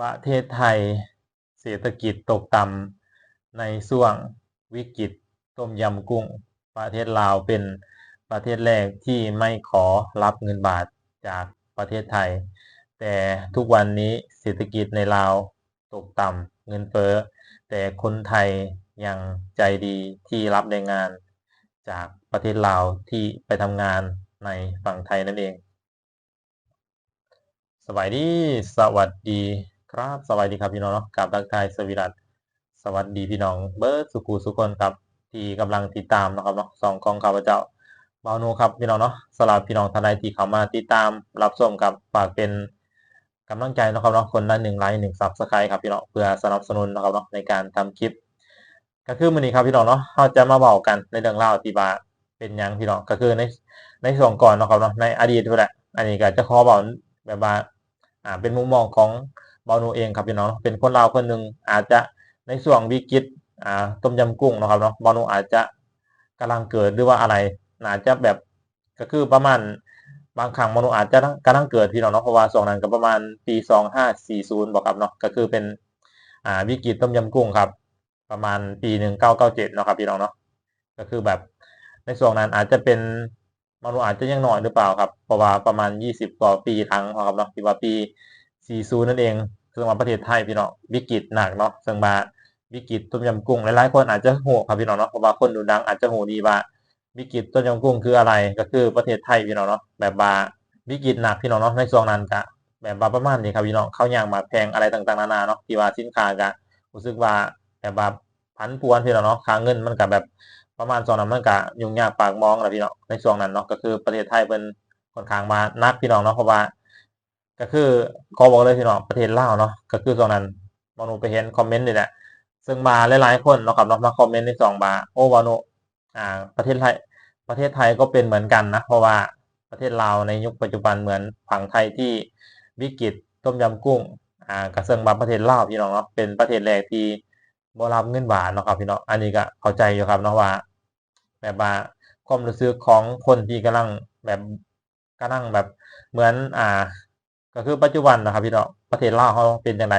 ประเทศไทย เศรษฐกิจตกต่ำในช่วงวิกฤตต้มยำกุ้ง ประเทศลาวเป็นประเทศแรกที่ไม่ขอรับเงินบาทจากประเทศไทย แต่ทุกวันนี้เศรษฐกิจในลาวตกต่ำเงินเฟ้อแต่คนไทยยังใจดีที่รับแรงงาน จากประเทศลาวที่ไปทำงานในฝั่งไทยนั่นเอง สวัสดี สวัสดี ครับสวัสดีครับพี่น้องเนาะกับทักทายสวีรัตสวัสดีพี่น้องเบิร์ดสุขุสุคนครับที่กำลังติดตามนะครับเนาะสองกองข้าพเจ้าบาวนูครับพี่น้องเนาะสำหรับพี่น้องท่านใดที่เข้ามาติดตามรับชมกับฝากเป็นกำลังใจนะครับเนาะคนละหนึ่งไลค์หนึ่งซับสไครต์ครับพี่น้องเพื่อสนับสนุนนะครับเนาะในการทำคลิป ก็คือมื้อนี้ครับพี่น้องเนาะเราจะมาบอกกันในเรื่องเล่าที่ว่าเป็นยังพี่น้องก็คือในในส่วนก่อนนะครับเนาะในอดีตนั่นแหละอันนี้ก็จะขอบอกแบบว่าอ่าเป็นมุมมองของ บอนูเองครับพี่น้องเป็นคนลาวคนหนึ่งอาจจะในส่วนวิกฤตอ่าต้มยำกุ้งเนาะครับเนาะบอนูอาจจะกำลังเกิดหรือว่าอะไรอาจจะแบบก็คือประมาณบางครั้งมนุษย์อาจจะกำลังเกิดพี่น้องเนาะเพราะว่าส่วนนั้นก็ประมาณปีสองห้าสี่ศูนย์บอกครับเนาะก็คือเป็นอ่าวิกฤตต้มยำกุ้งครับ ประมาณปีหนึ่งเก้าเก้าเจ็ดเนาะครับพี่น้องเนาะก็คือแบบในส่วนนั้นอาจจะเป็นมนุษย์อาจจะยังหน้อยหรือเปล่าครับเพราะว่าประมาณยี่สิบกว่าปีครั้งครับเนาะที่ว่าปี สี่ศูนั่นเองซึ่งมาประเทศไทยพี่น้องวิกฤตหนักเนาะซึ่งมาวิกฤตต้มยำกุ้งหลายๆคนอาจจะโหครับพี่น้องเนาะเพราะว่าคนดูดังอาจจะโหดีว่าวิกฤตต้นยำกุ้งคืออะไรก็คือประเทศไทยพี่น้องเนาะแบบว่าวิกฤตหนักพี่น้องเนาะในช่วงนั้นกะแบบว่าประมาณนี้ครับพี่น้องเข้าวยางมาแพงอะไรต่างๆนานาเนาะที่ว่าสินค้ากะรู้สึกว่าแบบว่าพันพวนพี่น้องเนาะค่าเงินมันกะแบบประมาณสองนั้นมันกะยุ่งยากปากมองแหละพี่น้องในช่วงนั้นเนาะก็คือประเทศไทยเป็นค่อนข้างมานักพี่น้องเนาะเพราะว่า ก็คือขอบอกเลยพี่น้องประเทศลาวเนาะก็คือช่วงนั้นมอนูไปเห็นคอมเมนต์นี่แหละซึ่งมาหลายๆคนเนาะครับเนาะมาคอมเมนต์ในสองบาโอ้วานุอ่า ประเทศไทยประเทศไทยก็เป็นเหมือนกันนะเพราะว่าประเทศลาวในยุคปัจจุบันเหมือนฝั่งไทยที่วิกฤตต้มยำกุ้งอ่ากระเซิงบาประเทศลาวพี่น้องเนาะเป็นประเทศแรกที่บรับเงินบาทเนาะครับพี่น้องอันนี้ก็เข้าใจอยู่ครับเนาะว่า แบบว่าความรู้สึกของคนที่กำลังแบบกำลังแบบเหมือนอ่า ก็คือปัจจุบันนะครับพี่เน้องประเทศลาวเขาเป็นยังไง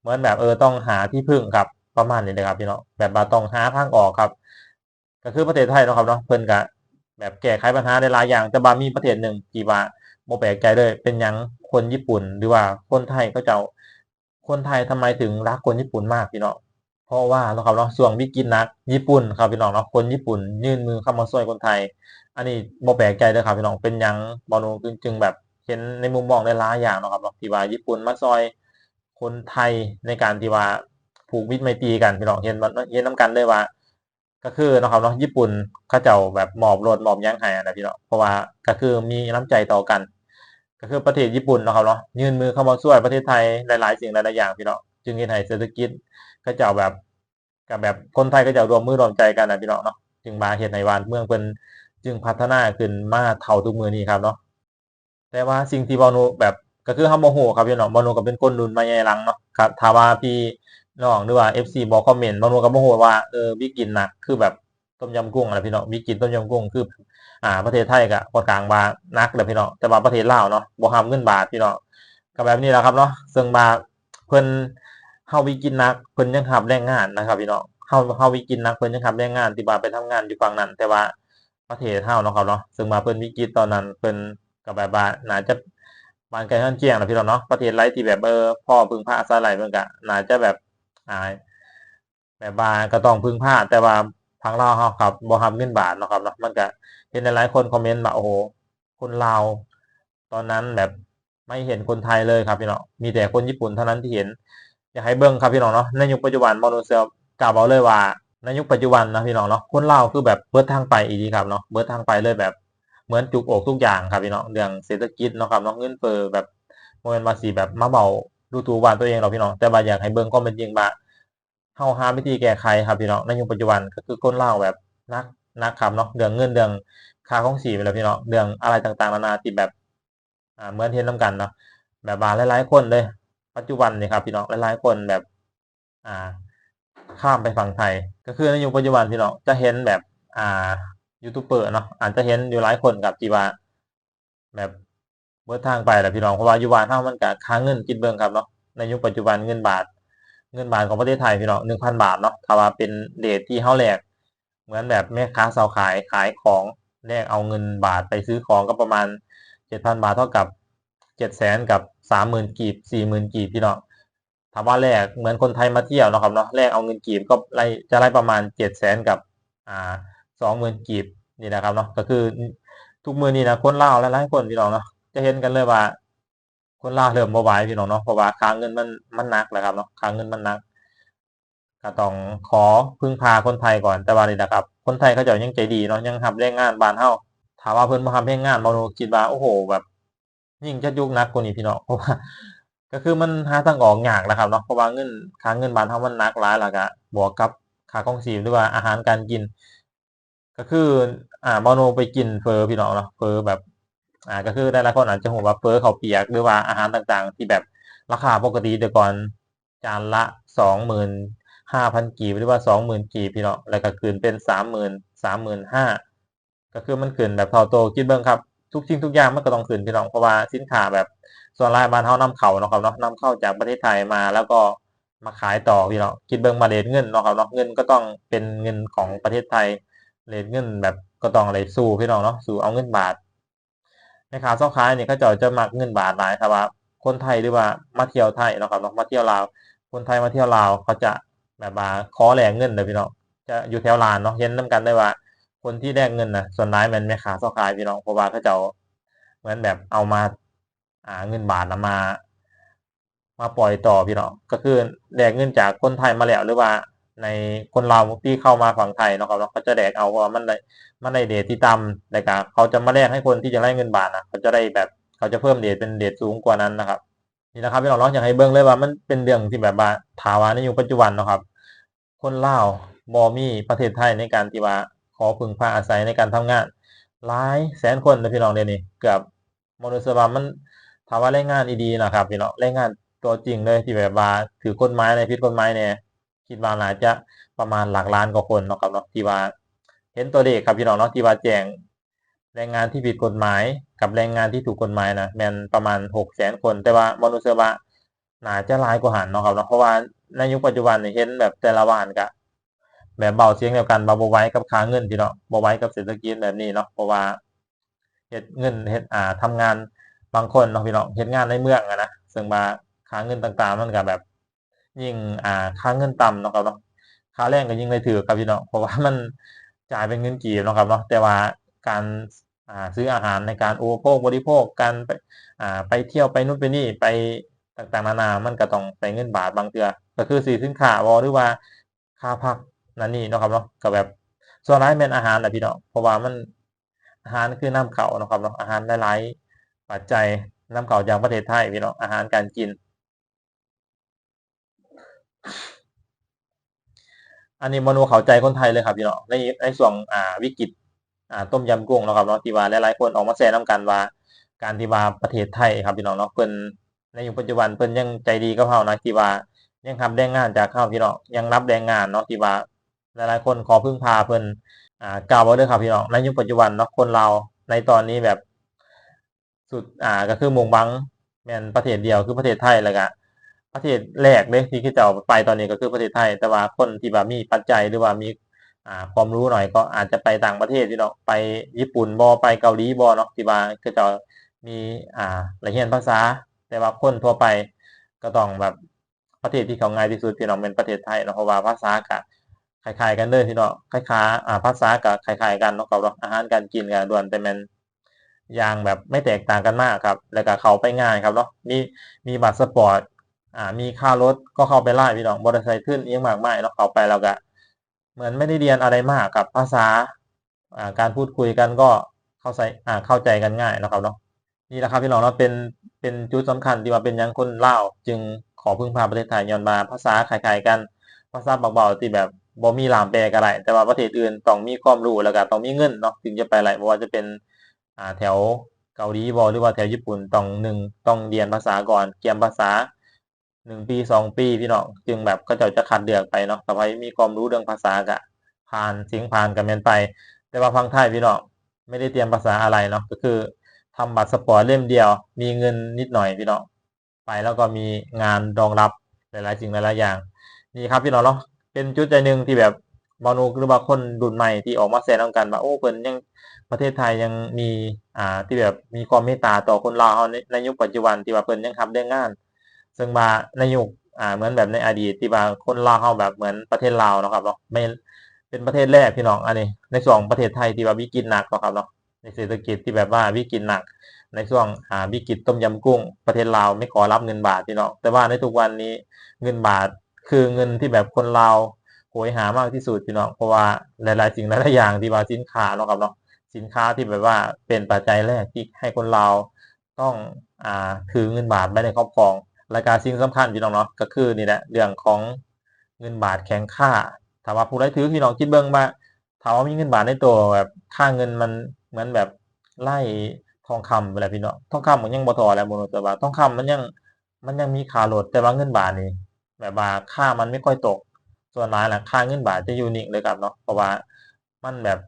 เหมือนแบบเออต้องหาที่พึ่งครับประมาณนี้เลยครับพี่เน้องแบบว่าต้องหาทางออกครับ ก็คือประเทศไทยนะครับเนาะเพิ่นก็แบบแก้ไขปัญหาได้หลายอย่างแต่บามีประเทศหนึ่งที่ว่าบ่แปลกใจเลยเป็นยังคนญี่ปุ่นหรือว่าคนไทยเขาจ้าคนไทยทำไมถึงรักคนญี่ปุ่นมากพี่เน้องเพราะว่าเนาะครับเนาะช่วงวิกฤตหนักญี่ปุ่นครับพี่น้องเนาะคนญี่ปุ่น ยื่นมือเข้ามาช่วยคนไทย อันนี้บ่แปลกใจเลยครับพี่น้องเป็นยังบอนูจึงแบบ เห็นในมุมมองได้หลายอย่างเนาะครับเนาะที่ว่าญี่ปุ่นมาซอยคนไทยในการที่ว่าผูกมิตรไมตรีกันพี่น้องเห็นเห็นน้กันเลยว่า ก็คือเนาะครับเนาะญี่ปุ่นเขาเจ้าแบบหมอบรถมอบยังให้นะพี่เนาะเพราะว่าก็คือมีน้ำใจต่อกัน ก็คือประเทศญี่ปุ่นเนาะครับเนาะยื่นมือเข้ามาช่วยประเทศไทยหลาย ๆ สิ่งหลายๆอย่างพี่เนาะจึงเห็นให้เศรษฐกิจเขาเจ้าแบบกับแบบคนไทยก็จะรวมมือรวมใจกันนะพี่เนาะเนาะจึงมาเห็นในวานเมืองเป็นจึงพัฒนาขึ้นมาเท่าทุกมือนี้ครับเนาะ แต่ว่าสิ่งที่บอนูแบบก็คือเฮาโมโหครับพี่น้องบอนูก็เป็นคนรุ่นใหม่ใหญ่หลังเนาะครับถ้าว่าพี่น้องหรือว่า FC บอกคอมเมนต์บางคนก็บ่ฮู้ว่าเออวิกฤตหนักคือแบบต้มยำกุ้งอะไรพี่น้องวิกฤตต้มยำกุ้งคือ อ่า ประเทศไทยก็ค่อนข้างว่านักแหละพี่น้องแต่ว่าประเทศลาวเนาะบ่รับเงินบาทพี่น้องก็แบบนี้แหละครับเนาะซึ่งมาเพิ่นเฮาวิกฤตหนักเพิ่นยังรับแรงงานนะครับพี่น้องเฮาเฮาวิกฤตหนักเพิ่นยังรับแรงงานที่ว่าไปทำงานอยู่ฝั่งนั้น แต่ว่าประเทศเฮาเนาะครับเนาะซึ่งมาเพิ่นวิกฤตตอนนั้นเพิ่น ก็แบบว่าน่าจะบานกลเฮือนเคียงนะพี่น้องเนาะประเทศไรที่แบบเออพ่อพึ่งพาอาศัยไหลเพิ่นก็น่าจะแบบอ่าแบบว่าก็ต้องพึ่งพาแต่ว่าทางลาเฮาครับบ่รับเงินบาทเนาะครับเนาะมันก็เห็นหลายๆคนคอมเมนต์ว่าโอ้โหคนลาวตอนนั้นแบบไม่เห็นคนไทยเลยครับพี่น้องมีแต่คนญี่ปุ่นเท่านั้นที่เห็นอยากให้เบิ่งครับพี่น้องเนาะในยุคปัจจุบันมอนูเซลกล่าวเอาเลยว่าในยุคปัจจุบันนะพี่น้องเนาะคนลาวคือแบบเบิดทางไปอีดีครับเนาะเบิดทางไปเลยแบบ เหมือนจุกอกทุกอย่างครับพี่น้องเรื่องเศรษฐกิจเนาะครับเนาะเงินเฟ้อแบบโมเมนต์ว่าสิแบบมาเบาดูถูกว่าตัวเองเราพี่น้องแต่ว่าอยากให้เบิ่งความเป็นจริงว่าเฮาหาวิธีแก้ไขครับพี่น้องในยุคปัจจุบันก็คือคนเลาแบบนักนักครับเนาะเรื่องเงินเรื่องค่าของชีไปแล้วพี่น้องเรื่องอะไรต่างๆนานาที่แบบอ่าเหมือนเห็นนํกันเนาะแบบว่าหลายๆคนเลย ปัจจุบันนี่ครับพี่น้องหลายๆคนแบบ อ่า ข้ามไปฝั่งไทย ก็คือในยุคปัจจุบันพี่น้องจะเห็นแบบ อ่า ยูทูบเบอร์เนาะอาจจะเห็นอยู่หลายคนกับที่ว่าแบบเบิดทางไปแหละพี่น้องเพราะว่าอยู่บ้านเฮามันก็ค่าเงินคิดเบิ่งครับเนาะในยุคปัจจุบันเงินบาท เงินบาทของประเทศไทยพี่น้องหนึ่งพันบาทเนาะถ้าว่าเป็นเดทที่เฮาแลกเหมือนแบบแม่ค้าสาวขายขายของแลกเอาเงินบาทไปซื้อของก็ประมาณเจ็ดพันบาทเท่ากับเจ็ดแสนกับสามหมื่นกีบสี่หมื่นกีบพี่น้องถามว่าแลกเหมือนคนไทยมาเที่ยวนะครับเนาะแลกเอาเงินกีบก็ไล่จะไล่ประมาณเจ็ดแสนกับอ่า สองหมื่นกีบนี่นะครับเนาะก็คือทุกมือนี่นะคนลาวหลายคนพี่น้องเนาะจะเห็นกันเลยว่าคนลาวเริ่มบ่ไหวพี่น้องเนาะเพราะว่าค่าเงินมันมันหนักแหละครับเนาะค่าเงินมันหนักก็ต้องขอพึ่งพาคนไทยก่อนแต่ว่านี่นะครับ คนไทยเขาจะยังใจดีเนาะยังทำแรงงานบานเฮาถามว่าเพิ่นบ่ทำแรงงานบ่หนูคิดว่าโอ้โหแบบ ยิ่งจะยุคหนักกว่านี้พี่น้องเพราะว่า ก็คือมันหาทางออกยากแหละครับเนาะเพราะว่าเงินค่าเงินบานเฮามันหนักหลายแล้วก็บวกกับค่าครองชีพหรือว่าอาหารการกิน ก็คือ อ่าบ่หนูไปกินเฟอร์พี่น้องเนาะเฟอร์แบบ อ่า ก็คือหลายๆคนอาจจะฮู้ว่าเฟอร์เขาเปียกหรือว่าอาหารต่างๆ ที่แบบราคาปกติแต่ก่อนจานละ25,000กีบหรือว่า20,000กีบพี่น้องแล้วก็ขึ้นเป็น30,000 35,000ก็คือมันขึ้นแบบเท่าโตคิดเบิ่งครับ ทุกสิ่งทุกอย่างมันก็ต้องขึ้นพี่น้องเพราะว่าสินค้าแบบส่วนหลายบ้านเฮานำเข้าเนาะครับเนาะนำเข้าจากประเทศไทยมาแล้วก็มาขายต่อพี่เน้องคิดเบิ่งมาเรตเงินเนาะครับเนาะเงินก็ต้องเป็นเงินของประเทศไทย เรตเงินแบบก็ต้องอะไรสู้พี่น้องเนาะสู้เอาเงินบาทแม่ค้าเซาขายนี่เขาจ้าจะมักเงินบาทหลายถ้าว่า คนไทยหรือว่ามาเที่ยวไทยนะครับเนาะมาเที่ยวลาว คนไทยมาเที่ยวลาวเขาจะแบบว่าขอแลกเงินเด้อพี่น้องจะอยู่แถวลานเนาะเห็นนํกันได้ว่า คนที่แลกเงินนะส่วนหลายม่นแม่ค้าเซาขายพี่น้องเพราะว่าเขาจ้าเหมือนแบบเอามาอ่าเงินบาทน่ะมา มาปล่อยต่อพี่น้องก็คือแลกเงินจากคนไทยมาแล้วหรือว่า ในคนลาวที่เข้ามาฝั่งไทยนะครับเนาะเขาจะแลกเอาเพราะว่ามันได้มันได้เรตที่ต่ำแล้วก็เขาจะมาแลกให้คนที่จะได้เงินบาทนะเขาจะได้แบบเขาจะเพิ่มเรตเป็นเรตสูงกว่านั้นนะครับ นี่นะครับพี่น้องเนาะอยากให้เบิ่งเลยว่ามันเป็นเรื่องที่แบบว่าถาว่าในยุคปัจจุบันนะครับ คนลาวบ่มีประเทศไทยในการที่ว่าขอพึ่งพาอาศัยในการทำงานหลายแสนคนนะพี่น้องเดี๋ยวนี้เกือบบ่รู้สึกว่ามันถาว่าแรงงานดีๆนะครับพี่น้องแรงงานตัวจริงเลยที่แบบว่าถือกฎหมายในผิดกฎหมายเนี่ย คิดว่าน่าจะประมาณหลักล้านกว่าคนเนาะครับเนาะที่ว่า เห็นตัวเลขครับพี่น้องเนาะที่ว่าแจ้งแรงงานที่ผิดกฎหมายกับแรงงานที่ถูกกฎหมายนะแมนประมาณ600,000คนแต่ว่าบ่รู้สึกว่าน่าจะหลายกว่าหันเนาะครับเนาะเพราะว่าในยุคปัจจุบันนี่เห็นแบบแต่ละบ้านก็แบบเบาเสียงเดียวกันว่าบไหวกับค่าเงินพี่น้องบ่ไหวกับเศรษฐกิจแบบนี้เนาะเพราะว่าเฮ็ดเงินเฮ็ดอ่าทำงานบางคนเนาะพี่เน้องเฮ็ดงานในเมืองอะนะซึ่งว่าค่าเงินต่างๆมันก็แบบ ยิ่งอ่าค่าเงินต่ำเนาะครับเนาะค่าแรงก็ยิ่งได้ถือครับพี่น้องเพราะว่ามันจ่ายเป็นเงินกีบเนาะครับเนาะแต่ว่าการอ่าซื้ออาหารในการอุปโภคบริโภคการไปอ่าไปเที่ยวไปนู่นไปนี่ไปต่างๆนานามันก็ต้องใช้เงินบาทบางเทื่อก็คือซื้อสินค้าบ่หรือว่าค่าพักนั่นนี่เนาะครับเนาะก็แบบส่วนหลายแม่นอาหารน่ะพี่น้องเพราะว่ามันอาหารคือน้ำเข้าเนาะครับเนาะอาหารหลายๆปัจจัยน้ำเข้าจากประเทศไทยพี่น้องอาหารการกิน อันนี้บ่หนูเข้าใจคนไทยเลยครับพี่น้องในในช่วงอ่าวิกฤตอ่าต้มยำกุ้งเนาะครับเนาะที่ว่าหลายๆคนออกมาแชร์นํกันว่า การที่ว่าประเทศไทยครับพี่น้องเนาะเพิ่นในยุคปัจจุบันเพิ่นยังใจดีกับเรานะที่ว่ายังรับแรงงานจากเราพี่น้องยังรับแรงงานเนาะที่ว่าหลายๆคนขอพึ่งพาเพิ่นอ่ากล่าวบ่เด้อครับพี่น้องในยุคปัจจุบันเนาะคนลาในตอนนี้แบบสุดอ่าก็คือมุ่งหวังแม่นประเทศเดียวคือประเทศไทยแล้วก็ ประเทศแรกเลยที่เขาเจ้าไปตอนนี้ก็คือประเทศไทย แต่ว่าคนที่ว่ามีปัจจัยหรือว่ามีอ่าความรู้หน่อยก็อาจจะไปต่างประเทศพี่เน้องไปญี่ปุ่นบ่ไปเกาหลีบ่เนาะที่ว่าเขาเจ้ามีอ่าได้เรียนภาษา แต่ว่าคนทั่วไปก็ต้องแบบประเทศที่เขาง่ายที่สุดพี่น้องแม่นประเทศไทยเนาะเพราะว่าภาษาก็คล้ายๆกันเด้อพี่น้องคล้ายๆอ่าภาษาก็คล้ายๆกันเนาะครับอาหารการกินก็ล้วนแต่ม่นอย่างแบบไม่แตกต่างกันมากครับ แล้วก็เขาไปง่ายครับเนาะมีมีบัตรสปอร์ต อ่ามีค่ารถก็เข้าไปไล่พี่น้องบ่ได้ใช้ทุนอิหยังมากมายเนาะเข้าไปแล้วก็เหมือนไม่ได้เรียนอะไรมากกับภาษาอ่าการพูดคุยกันก็เข้าใจอ่าเข้าใจกันง่ายเนาะครับเนาะนี่แหละครับพี่น้องเนาะเป็นเป็นจุดสำคัญที่ว่าเป็นยังคนเล่าจึงขอพึ่งพาประเทศไทยญ้อนว่าภาษาคล้ายๆกันภาษาเบาๆที่แบบบ่มีล่ามแปลก็ได้แต่ว่าประเทศอื่นต้องมีความรู้แล้วก็ต้องมีเงินเนาะถึงจะไปได้บ่ว่าจะเป็นอ่าแถวเกาหลีบ่หรือว่าแถวญี่ปุ่นต้องหนึ่งต้องเรียนภาษาก่อนเตรียมภาษา 1ปี2ปีพี่น้องจึงแบบเขาเจ้าจะคัดเลือกไปเนาะถ้าไผมีความรู้เรื่องภาษาก็ผ่านสิงผ่านก็แม่นไป แต่ว่าฝั่งไทยพี่น้องไม่ได้เตรียมภาษาอะไรเนาะก็คือทำบัตรสปอร์ตเล่มเดียว มีเงินนิดหน่อยพี่น้องไปแล้วก็มีงานรองรับหลายๆสิ่งหลายๆอย่าง นี่ครับพี่น้องเนาะเป็นจุดใจหนึ่งที่แบบบอนูหรือว่าคนรุ่นใหม่ที่ออกมาแสดงกันว่าโอ้เพิ่นยังประเทศไทยยังมีอ่าที่แบบมีความเมตตาต่อคนลาวเฮาในในยุคปัจจุบันที่ว่าเพิ่นยังทำได้งาน ซึ่งว่าในยุคอ่าเหมือนแบบในอดีตที่ว่าคนลาวเฮาแบบเหมือนประเทศลาวเนาะครับเนาะไม่เป็นประเทศแรกพี่น้องอันนี้ ในส่วนของประเทศไทยที่ว่าวิกฤตหนักเนาะครับเนาะในเศรษฐกิจที่แบบว่าวิกฤตหนัก ในช่วงอ่าวิกฤตต้มยำกุ้ง ประเทศลาวไม่ขอรับเงินบาทพี่น้องแต่ว่าในทุกวันนี้เงินบาทคือเงินที่แบบคนลาวโหยหามากที่สุดพี่น้องเพราะว่าหลายๆสิ่งหลายๆอย่างที่ว่าสินค้าเนาะครับเนาะสินค้าที่แบบว่าเป็นปัจจัยแรกที่ให้คนลาวต้องอ่าถือเงินบาทไว้ในครอบครอง และการสิ่งสำคัญพี่น้องเนาะก็คือนี่แหละเรื่องของเงินบาทแข็งค่าถามว่าผู้ใดถือพี่น้องคิดเบิ่งว่าถามว่ามีเงินบาทในตัวแบบค่าเงินมันเหมือนแบบไล่ทองคำเวลาพี่น้องทองคำมันยังบ่ทอแล้วบ่รู้แต่ว่าทองคำมันยังมันยังมีค่าลดแต่ว่าเงินบาทนี่แบบว่าค่ามันไม่ค่อยตก ส่วนหลายน่ะค่าเงินบาทจะอยู่นิ่งเลยครับเนาะเพราะว่ามันแบบ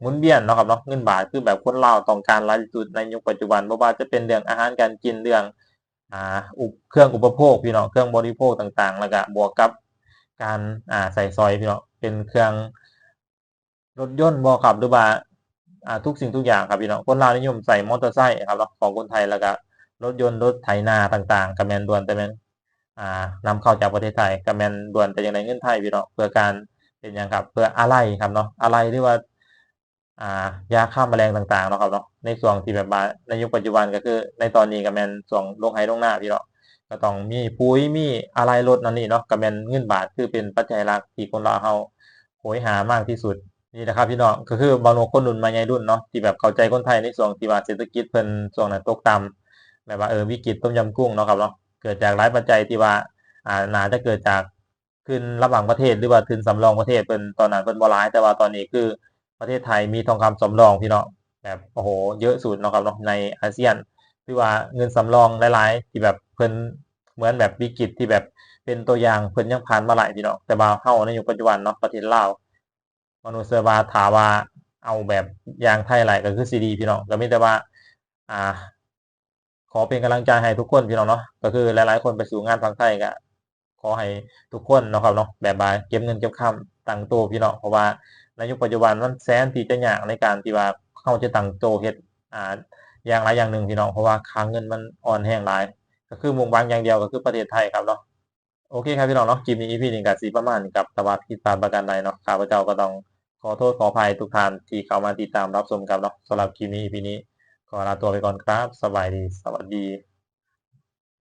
หมุนเวียนเนาะครับเนาะเงินบาทคือแบบคนเลาต้องการหลายที่สุดในยุคปัจจุบันบ่ว่าจะเป็นเรื่องอาหารการกินเรื่อง อ่าอุปเครื่องอุปโภคพี่น้องเครื่องบริโภคต่างๆ แล้วก็บวกกับการอ่าใส่ซอยพี่น้องเป็นเครื่องรถยนต์บ่ครับหรือว่าอ่าทุกสิ่งทุกอย่างครับพี่น้องคนลาวนิยมใส่มอเตอร์ไซค์ครับเนาของคนไทยแล้วก็รถยนต์รถไถนาต่างๆก็แมนด่วนแต่แมนอ่านำเข้าจากประเทศไทยก็แมนด่วนแต่อย่างไรเงินไทยพี่น้องเพื่อการเป็นหยังครับเพื่ออะไหล่ครับเนาะอะไหล่ว่า อ่ายาฆ่าแมลงต่างๆเนาะครับเนาะในช่วงที่แบบว่าในยุคปัจจุบันก็คือ ในตอนนี้ก็แม่นช่วงลงไห้ลงนาพี่เน้องก็ต้องมีปุ๋ยมีอะไหล่รถนั่นนี่เนาะก็แม่นเงินบาทคือเป็นปัจจัยหลักที่คนลาเฮาโหยหามากที่สุดนี่นะครับพี่น้องก็คือบางคนรุ่นม่ใหญ่รุ่นเนาะที่แบบเข้าใจคนไทยในช่วงที่ว่าเศรษฐกิจเพิ่นช่วงนั้นตกต่ำแบบว่าเออวิกฤตต้มยำกุ้งเนาะครับเนาะเกิดจากหลายปัจจัยที่ว่าอ่าน่าจะเกิดจากขึ้นระหว่างประเทศหรือว่าทุนสำรองประเทศเพิ่นตอนนั้นเพิ่นบ่หลายแต่ว่าตอนนี้คือ ประเทศไทยมีทองคำสำรองพี่เน้องแบบโอ้โหเยอะสุดเนาะครับเนาะในอาเซียนคือว่าเงินสำรองหลายๆที่แบบเพิ่นเหมือนแบบวิกฤตที่แบบเป็นตัวอย่างเพิ่นยังผ่านมาหลายพี่เน้องแต่ว่าเฮาในยุคปัจจุบันเนาะประเทศลาวมนุษย์เซอร์บาถามว่าเอาแบบอย่างไทยไหลก็คือซีดีพี่น้องก็มีแต่ว่า อ่า ขอเป็นกำลังใจให้ทุกคนพี่น้องเนาะก็คือหลายๆคนไปสู่งานฟังไทยก็ขอให้ทุกคนเนาะครับเนาะแบบว่าเก็บเงินเก็บคำตั้งตัวพี่น้องเพราะว่า ในยุคปัจจุบันมันแสนที่จะยากในการที่ว่าเข้าจะตั้งตัวเฮ็ดอ่าอย่างหลายอย่างหนึ่งพี่น้องเพราะว่าค่าเงินมันอ่อนแรงหลาย ก็คือมุ่งหวังอย่างเดียวก็คือประเทศไทยครับเนาะโอเคครับพี่น้องเนาะคลิปนี้ EP นี้ก็สิประมาณนี้ครับต่ว่าผิดพลาดประการใดเนาะข้าพเจ้าก็ต้องขอโทษขออภัยทุกท่านที่เข้ามาติดตามรับชมกันเนาะสำหรับคลิปนี้ EP นี้ขอลาตัวไปก่อนครับ สบายดีสวัสดี